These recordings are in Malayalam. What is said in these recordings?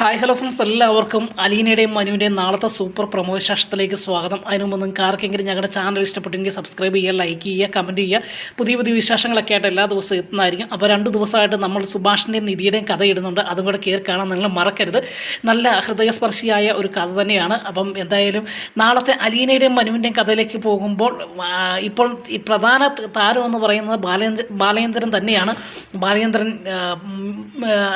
ഹായ് ഹലോ ഫ്രണ്ട്സ് എല്ലാവർക്കും അലീനയുടെയും മനുവിന്റെയും നാളത്തെ സൂപ്പർ പ്രമോ ശാസ്ത്രത്തിലേക്ക് സ്വാഗതം. അതിനു മുമ്പ് നിങ്ങൾക്ക് ആർക്കെങ്കിലും ഞങ്ങളുടെ ചാനൽ ഇഷ്ടപ്പെട്ടെങ്കിൽ സബ്സ്ക്രൈബ് ചെയ്യുക ലൈക്ക് ചെയ്യുക കമന്റ് ചെയ്യുക. പുതിയ പുതിയ വിശേഷങ്ങളൊക്കെ ആയിട്ട് എല്ലാ ദിവസവും എത്തുന്നതായിരിക്കും. അപ്പോൾ രണ്ട് ദിവസമായിട്ട് നമ്മൾ സുഭാഷിന്റെയും നിധിയുടെയും കഥ ഇടുന്നുണ്ട്. അതും കൂടെ കയറി കാണാൻ നിങ്ങൾ മറക്കരുത്. നല്ല ഹൃദയസ്പർശിയായ ഒരു കഥ തന്നെയാണ്. അപ്പം എന്തായാലും നാളത്തെ അലീനയുടെയും മനുവിന്റെയും കഥയിലേക്ക് പോകുമ്പോൾ ഇപ്പോൾ ഈ പ്രധാന താരം എന്ന് പറയുന്നത് ബാലേന്ദ്ര ബാലേന്ദ്രൻ തന്നെയാണ്. ബാലേന്ദ്രൻ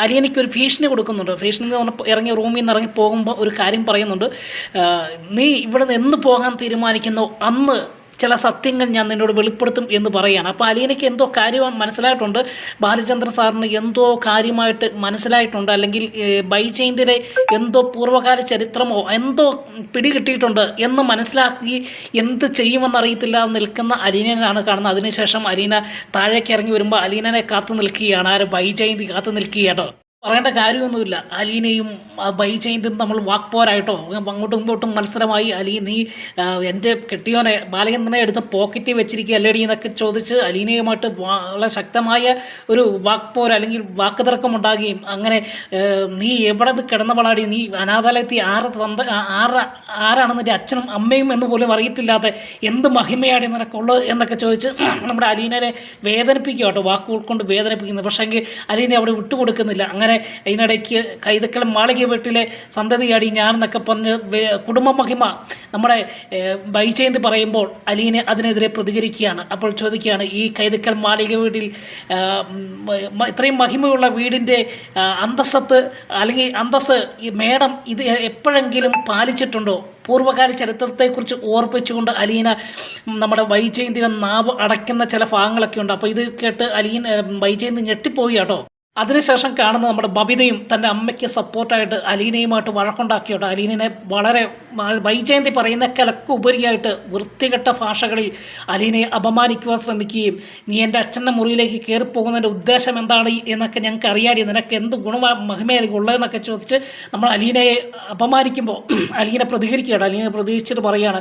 അലീനയ്ക്ക് ഒരു ഭീഷണി കൊടുക്കുന്നുണ്ട്. ഭീഷണി എന്ന് ഇറങ്ങി റൂമിൽ നിന്ന് ഇറങ്ങി പോകുമ്പോൾ ഒരു കാര്യം പറയുന്നുണ്ട്. നീ ഇവിടെ നിന്ന് എന്ന് പോകാൻ തീരുമാനിക്കുന്നു? അന്ന് ചില സത്യങ്ങൾ ഞാൻ നിന്നോട് വെളിപ്പെടുത്തും എന്ന് പറയുകയാണ് അപ്പോൾ അലീനയ്ക്ക് എന്തോ കാര്യം മനസ്സിലായിട്ടുണ്ട്. ബാലചന്ദ്രൻ സാറിന് എന്തോ കാര്യമായിട്ട് മനസ്സിലായിട്ടുണ്ട്. അല്ലെങ്കിൽ ഏഹ്, ബൈചൈന്തിന്റെ എന്തോ പൂർവകാല ചരിത്രമോ എന്തോ പിടികിട്ടിയിട്ടുണ്ട് എന്ന് മനസ്സിലാക്കി എന്ത് ചെയ്യുമെന്നറിയത്തില്ല നിൽക്കുന്ന അലീനയാണ് കാണുന്നത്. അതിനുശേഷം അലീന താഴേക്ക് ഇറങ്ങി വരുമ്പോൾ അലീനനെ കാത്തു നിൽക്കുകയാണ്. ആര്? ബൈജയന്തി കാത്തു നിൽക്കുകയാട്ടോ പറയേണ്ട കാര്യമൊന്നുമില്ല. അലീനയും ചെയ്തും നമ്മൾ വാക്ക് വാക്പോരായിട്ടോ? അങ്ങോട്ടും ഇങ്ങോട്ടും മത്സരമായി. അലീൻ നീ എന്റെ കെട്ടിയോനെ ബാലചന്ദ്രനെ എടുത്ത് പോക്കറ്റിൽ വെച്ചിരിക്കുക അല്ലേടി എന്നൊക്കെ ചോദിച്ച് അലീനയുമായിട്ട് വളരെ ശക്തമായ ഒരു വാക്ക് വാക്പോര അല്ലെങ്കിൽ വാക്കുതർക്കം ഉണ്ടാകുകയും അങ്ങനെ നീ എവിടെ കിടന്ന കിടന്നവളാടി? നീ അനാഥാലയത്തിൽ ആറ് തന്ത ആറ് ആരാണ് നിന്റെ അച്ഛനും അമ്മയും എന്ന് പോലും അറിയത്തില്ലാത്ത എന്ത് മഹിമയാണ് നിനക്കുള്ളത് എന്നൊക്കെ ചോദിച്ച് നമ്മുടെ അലീനെ വേദനിപ്പിക്കുക കേട്ടോ വാക്കുകൾ കൊണ്ട് വേദനിപ്പിക്കുന്നത് പക്ഷേ എങ്കിൽ അലീനെ അവിടെ വിട്ടുകൊടുക്കുന്നില്ല. അങ്ങനെ അതിനിടയ്ക്ക് കൈതക്കൽ മാളിക വീട്ടിലെ സന്തതിയാടി ഞാൻ എന്നൊക്കെ പറഞ്ഞ് കുടുംബ മഹിമ നമ്മുടെ ഏഹ്, ബൈചേന്ത് പറയുമ്പോൾ അലീനെ അതിനെതിരെ പ്രതികരിക്കുകയാണ്. അപ്പോൾ ചോദിക്കുകയാണ് ഈ കൈതക്കൽ മാളിക വീട്ടിൽ ഇത്രയും മഹിമയുള്ള വീടിന്റെ അന്തസ്സത്ത് അല്ലെങ്കിൽ അന്തസ് ഈ മേഡം ഇത് എപ്പോഴെങ്കിലും പാലിച്ചിട്ടുണ്ടോ? പൂർവകാല ചരിത്രത്തെക്കുറിച്ച് ഓർപ്പിച്ചുകൊണ്ട് അലീന നമ്മുടെ വൈജയന്തിയുടെ നാവ് അടയ്ക്കുന്ന ചില ഭാഗങ്ങളൊക്കെ ഉണ്ട്. അപ്പോൾ ഇത് കേട്ട് അലീന വൈജയന്തി ഞെട്ടിപ്പോയി കേട്ടോ. അതിനുശേഷം കാണുന്ന നമ്മുടെ ബബിതയും തന്റെ അമ്മയ്ക്ക് സപ്പോർട്ടായിട്ട് അലീനയുമായിട്ട് വഴക്കുണ്ടാക്കിയോട്ട് അലീനെ വളരെ വൈജയന്തി പറയുന്ന കിലക്ക് ഉപരിയായിട്ട് വൃത്തികെട്ട ഭാഷകളിൽ അലീനയെ അപമാനിക്കുവാൻ ശ്രമിക്കുകയും നീ എന്റെ അച്ഛന്റെ മുറിയിലേക്ക് കയറിപ്പോകുന്നതിന്റെ ഉദ്ദേശം എന്താണ് എന്നൊക്കെ ഞങ്ങൾക്ക് അറിയാടി നിനക്ക് എന്ത് ഗുണ മഹിമയായിരിക്കും ഉള്ളതെന്നൊക്കെ ചോദിച്ച് നമ്മൾ അലീനയെ അപമാനിക്കുമ്പോൾ അലീന പ്രതികരിക്കുകയാണ്. അലീന പ്രതികരിച്ചിട്ട് പറയുകയാണ്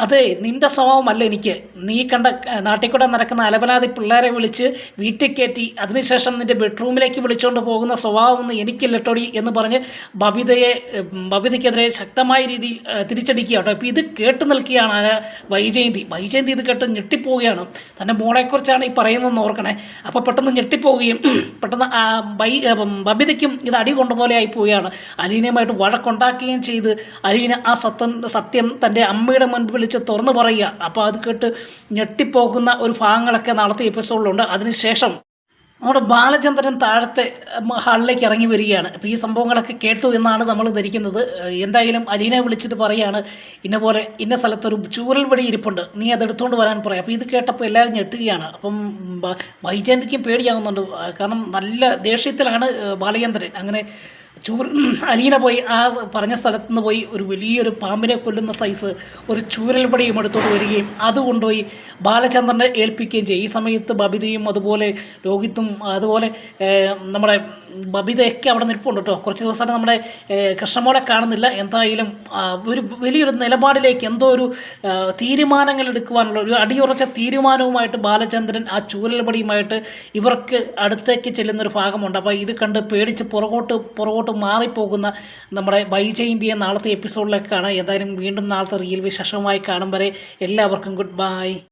അതെ നിന്റെ സ്വഭാവമല്ല എനിക്ക്. നീ കണ്ട നാട്ടിൽ കൂടെ നടക്കുന്ന അലപനാതി പിള്ളേരെ വിളിച്ച് വീട്ടിൽ കയറ്റി അതിനുശേഷം നിന്റെ ബെഡ്റൂമിലേക്ക് വിളിച്ചുകൊണ്ട് പോകുന്ന സ്വഭാവമൊന്നും എനിക്കില്ലട്ടോടി എന്ന് പറഞ്ഞ് ബബിതയെ ബബിതയ്ക്കെതിരെ ശക്തമായ രീതിയിൽ തിരിച്ചടിക്കുക കേട്ടോ. ഇപ്പോൾ ഇത് കേട്ട് നിൽക്കുകയാണ് വൈജയന്തി. വൈജയന്തി ഇത് കേട്ട് ഞെട്ടിപ്പോവുകയാണ്. തന്റെ മോളെക്കുറിച്ചാണ് ഈ പറയുന്നതെന്ന് ഓർക്കണേ. അപ്പോൾ പെട്ടെന്ന് ഞെട്ടിപ്പോവുകയും പെട്ടെന്ന് ബൈ ബബിതയ്ക്കും ഇത് അടി കൊണ്ടുപോലെ ആയി പോവുകയാണ്. അലീനയുമായിട്ട് വഴക്കുണ്ടാക്കുകയും ചെയ്ത് അലീന ആ സത്യം സത്യം തന്റെ അമ്മയുടെ മുൻപ് വിളിച്ച് തുറന്നു പറയുക. അപ്പോൾ അത് കേട്ട് ഞെട്ടിപ്പോകുന്ന ഒരു ഭാഗങ്ങളൊക്കെ നാളത്തെ എപ്പിസോഡിലുണ്ട് അതിനുശേഷം നമ്മുടെ ബാലചന്ദ്രൻ താഴത്തെ ഹാളിലേക്ക് ഇറങ്ങി വരികയാണ്. അപ്പോൾ ഈ സംഭവങ്ങളൊക്കെ കേട്ടു എന്നാണ് നമ്മൾ ധരിക്കുന്നത്. എന്തായാലും അലീനെ വിളിച്ചിട്ട് പറയാണ് ഇന്ന പോലെ ഇന്ന സ്ഥലത്തൊരു ചൂരൽ വടി ഇരിപ്പുണ്ട്. നീ അത് എടുത്തുകൊണ്ട് വരാൻ പറയാം. അപ്പോൾ ഇത് കേട്ടപ്പോൾ എല്ലാവരും ഞെട്ടുകയാണ്. അപ്പം വൈജയന്തിക്കും പേടിയാവുന്നുണ്ട്. കാരണം നല്ല ദേഷ്യത്തിലാണ് ബാലചന്ദ്രൻ. അങ്ങനെ ചൂർ അലീന പോയി. ആ പറഞ്ഞ സ്ഥലത്ത് നിന്ന് പോയി ഒരു വലിയൊരു പാമ്പിനെ കൊല്ലുന്ന സൈസ് ഒരു ചൂരൽപടിയും എടുത്തോട്ട് വരികയും അത് കൊണ്ടുപോയി ബാലചന്ദ്രനെ ഏൽപ്പിക്കുകയും ചെയ്യും. ഈ സമയത്ത് ബബിതയും അതുപോലെ രോഹിത്തും അതുപോലെ നമ്മുടെ ബബിതയൊക്കെ അവിടെ നിൽപ്പുണ്ട് കേട്ടോ. കുറച്ച് ദിവസമായിട്ട് നമ്മുടെ കൃഷ്ണമോളെ കാണുന്നില്ല. എന്തായാലും ഒരു വലിയൊരു നിലപാടിലേക്ക് എന്തോ ഒരു തീരുമാനങ്ങൾ എടുക്കുവാനുള്ള ഒരു അടിയുറച്ച തീരുമാനവുമായിട്ട് ബാലചന്ദ്രൻ ആ ചൂരൽപടിയുമായിട്ട് ഇവർക്ക് അടുത്തേക്ക് ചെല്ലുന്നൊരു ഭാഗമുണ്ട്. അപ്പോൾ ഇത് കണ്ട് പേടിച്ച് പുറകോട്ട് പുറകോട്ട് മാറിപ്പോകുന്ന നമ്മുടെ വൈജയന്തിയെ നാളത്തെ എപ്പിസോഡിലേക്കാണ് ഏതായാലും വീണ്ടും നാളത്തെ റിയൽ വിശേഷമായി കാണും വരെ എല്ലാവർക്കും ഗുഡ് ബൈ